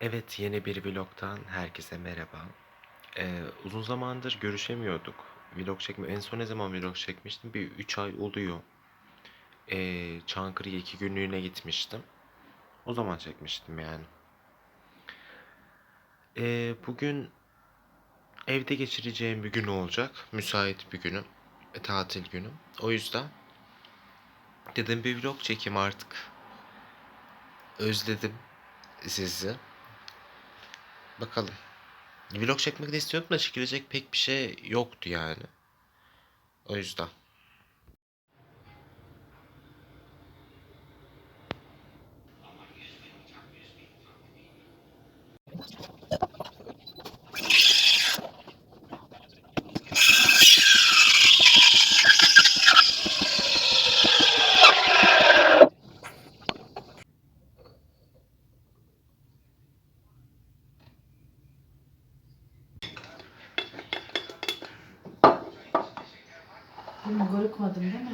Evet, yeni bir vlogtan herkese merhaba. Ee, uzun zamandır görüşemiyorduk. Vlog çekme, en son ne zaman vlog çekmiştim? Bir 3 ay oluyor. Ee, Çankırı'ya iki günlüğüne gitmiştim. O zaman çekmiştim yani. Ee, bugün evde geçireceğim bir gün olacak. Müsait bir günüm. E, tatil günüm. O yüzden dedim bir vlog çekeyim artık. Özledim sizi. Bakalım. Vlog çekmek de istiyordum da çekilecek pek bir şey yoktu yani. O yüzden. Bulgarı koydum değil mi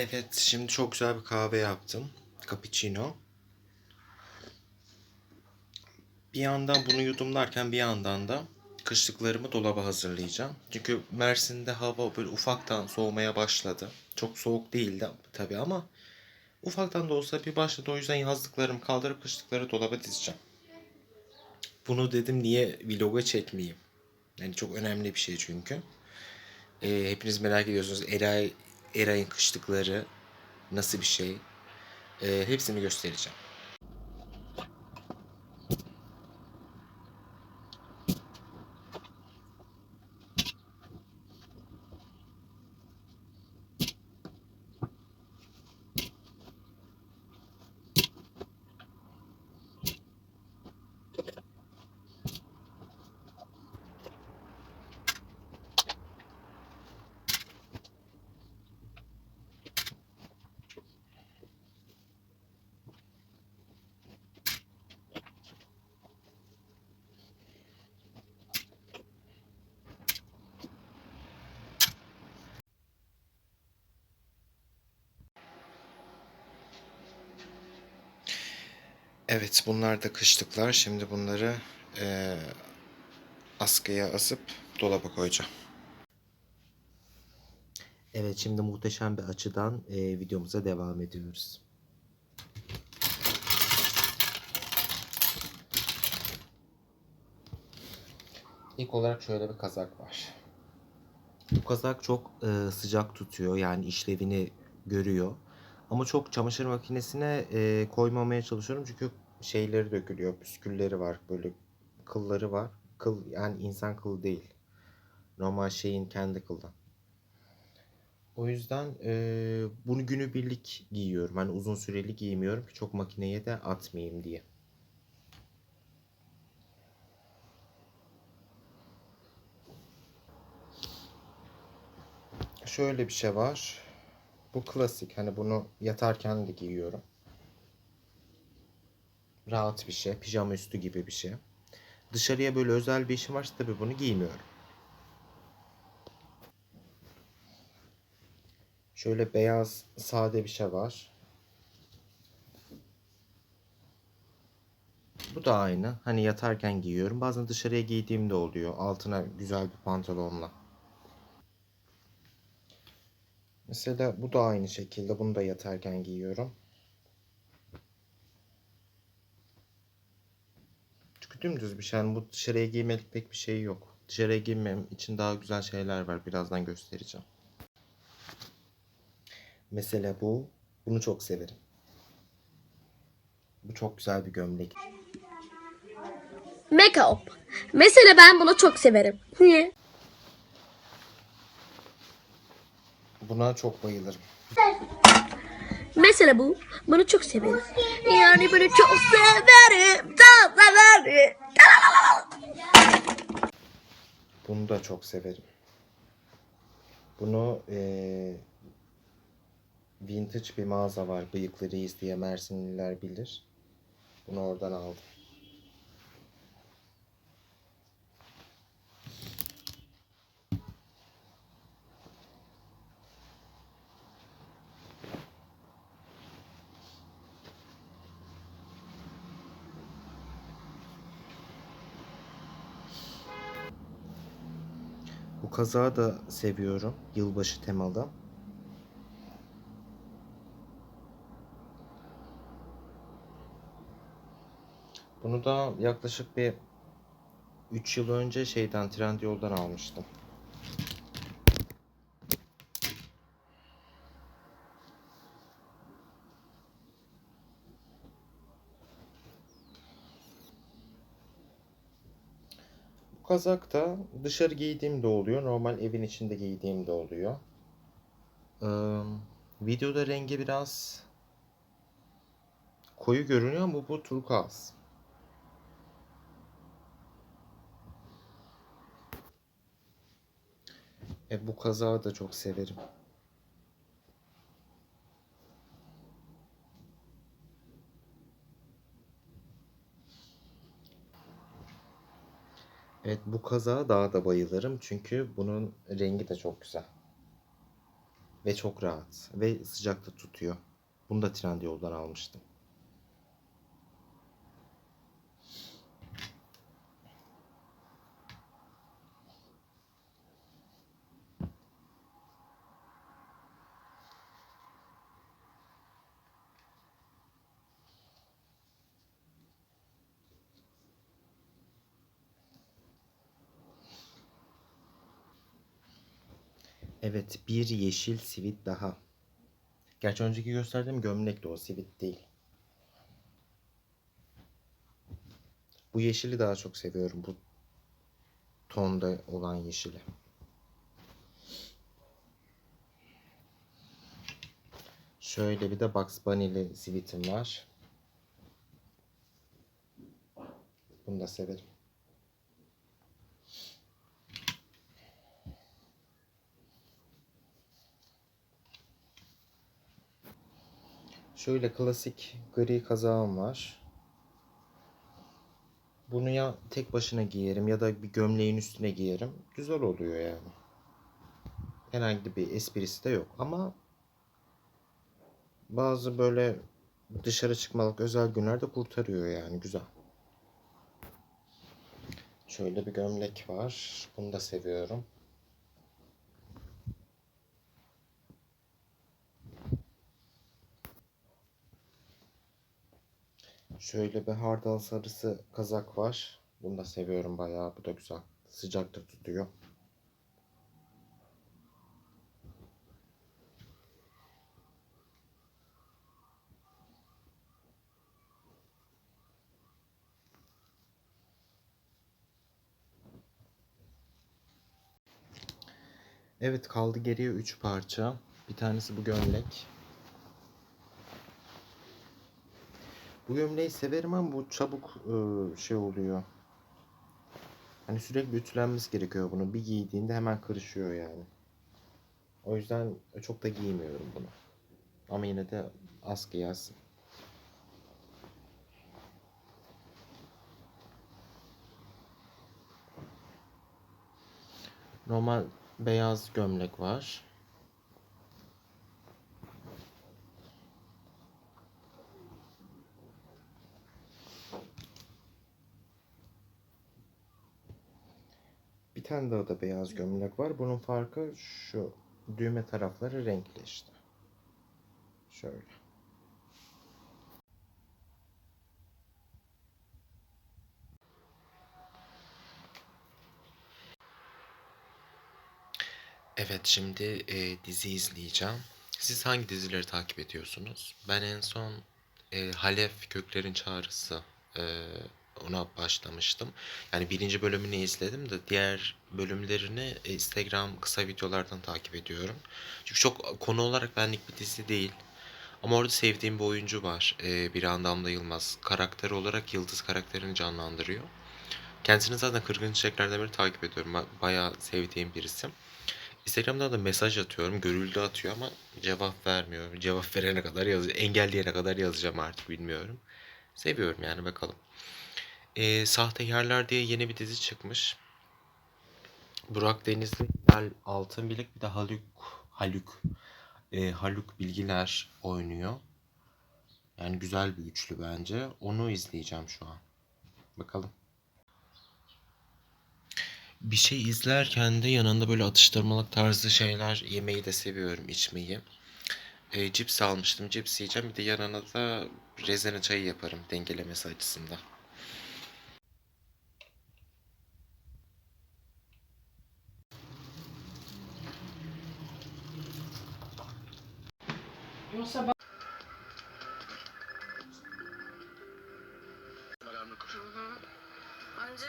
Evet, şimdi çok güzel bir kahve yaptım. Cappuccino. Bir yandan bunu yudumlarken bir yandan da kışlıklarımı dolaba hazırlayacağım. Çünkü Mersin'de hava böyle ufaktan soğumaya başladı. Çok soğuk değildi tabii ama ufaktan da olsa bir başladı. O yüzden yazlıklarımı kaldırıp kışlıkları dolaba dizeceğim. Bunu dedim niye vloga çekmeyeyim? Yani çok önemli bir şey çünkü. Ee, hepiniz merak ediyorsunuz Eray, Eray'ın kışlıkları nasıl bir şey? Ee, hepsini göstereceğim. Evet bunlar da kışlıklar. Şimdi bunları eee, askıya asıp dolaba koyacağım. Evet şimdi muhteşem bir açıdan eee, videomuza devam ediyoruz. İlk olarak şöyle bir kazak var. Bu kazak çok e, sıcak tutuyor yani işlevini görüyor. Ama çok çamaşır makinesine e, koymamaya çalışıyorum çünkü şeyleri dökülüyor, püskülleri var, böyle kılları var. Kıl yani insan kılı değil. Normal şeyin kendi kıldan. O yüzden e, bunu günübirlik giyiyorum. Hani uzun süreli giymiyorum ki çok makineye de atmayayım diye. Şöyle bir şey var. Bu klasik. Hani bunu yatarken de giyiyorum. Rahat bir şey. Pijama üstü gibi bir şey. Dışarıya böyle özel bir işim varsa tabii bunu giymiyorum. Şöyle beyaz sade bir şey var. Bu da aynı. Hani yatarken giyiyorum. Bazen dışarıya giydiğimde oluyor. Altına güzel bir pantolonla. Mesela bu da aynı şekilde. Bunu da yatarken giyiyorum. Çünkü dümdüz bir şey. Yani bu dışarıya giymelik pek bir şey yok. Dışarıya giymem için daha güzel şeyler var. Birazdan göstereceğim. Mesela bu. Bunu çok severim. Bu çok güzel bir gömlek. Make up. Mesela ben bunu çok severim. Niye? Buna çok bayılırım. Mesela bu. Bunu çok severim. Yani bunu çok severim. Çok severim. Bunu da çok severim. Bunu eee vintage bir mağaza var. Bıyıklı Reis diye Mersinliler bilir. Bunu oradan aldım. Bu kazağı da seviyorum. Yılbaşı temalı. Bunu da yaklaşık bir 3 yıl önce şeyden Trendyol'dan almıştım. Kazak da dışarı giydiğim de oluyor. Normal evin içinde giydiğim de oluyor. Ee, videoda rengi biraz koyu görünüyor ama bu turkuaz. E, bu kazağı da çok severim. Evet bu kazağa daha da bayılırım çünkü bunun rengi de çok güzel. Ve çok rahat. Ve sıcakta tutuyor. Bunu da Trendyol'dan almıştım. Evet bir yeşil sivit daha. Gerçi önceki gösterdiğim gömlek de o sivit değil. Bu yeşili daha çok seviyorum. Bu tonda olan yeşili. Şöyle bir de Bugs Bunny'li sivitim var. Bunu da severim. Şöyle klasik gri kazağım var. Bunu ya tek başına giyerim ya da bir gömleğin üstüne giyerim. Güzel oluyor yani. Herhangi bir esprisi de yok ama bazı böyle dışarı çıkmalık özel günlerde kurtarıyor yani güzel. Şöyle bir gömlek var. Bunu da seviyorum. Şöyle bir hardal sarısı kazak var. Bunu da seviyorum bayağı. Bu da güzel. Sıcakta tutuyor. Evet kaldı geriye 3 parça. Bir tanesi bu gömlek. Bu gömleği severim ama bu çabuk ıı, şey oluyor. Hani sürekli ütülenmesi gerekiyor bunu. Bir giydiğinde hemen kırışıyor yani. O yüzden çok da giymiyorum bunu. Ama yine de askı gelsin. Normal beyaz gömlek var. tane daha beyaz gömlek var. Bunun farkı şu. Düğme tarafları renkli işte. Şöyle. Evet şimdi e, dizi izleyeceğim. Siz hangi dizileri takip ediyorsunuz? Ben en son e, Halef Köklerin Çağrısı e, ona başlamıştım. Yani birinci bölümünü izledim de diğer bölümlerini e, Instagram kısa videolardan takip ediyorum. Çünkü çok konu olarak benlik bir dizi değil. Ama orada sevdiğim bir oyuncu var. E, bir Damla Yılmaz. Karakter olarak Yıldız karakterini canlandırıyor. Kendisini zaten Kırgın Çiçekler'den beri takip ediyorum. Ba- Bayağı sevdiğim birisi. Instagram'dan da mesaj atıyorum. Görüldü atıyor ama cevap vermiyor. Cevap verene kadar yaz engelleyene kadar yazacağım artık bilmiyorum. Seviyorum yani bakalım. Ee, Sahtekarlar diye yeni bir dizi çıkmış. Burak Denizli, Hilal Altınbilek bir de Haluk Haluk e, Haluk Bilgiler oynuyor. Yani güzel bir üçlü bence. Onu izleyeceğim şu an. Bakalım. Bir şey izlerken de yanında böyle atıştırmalık tarzı şeyler yemeyi de seviyorum içmeyi. E, cips almıştım. Cips yiyeceğim. Bir de yanına da rezene çayı yaparım dengelemesi açısından. Önce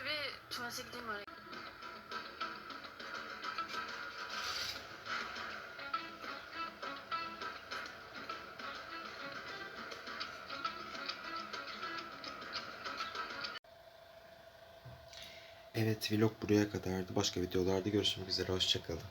bir tuvalete gideyim öyle. Evet vlog buraya kadardı. Başka videolarda görüşmek üzere. Hoşçakalın.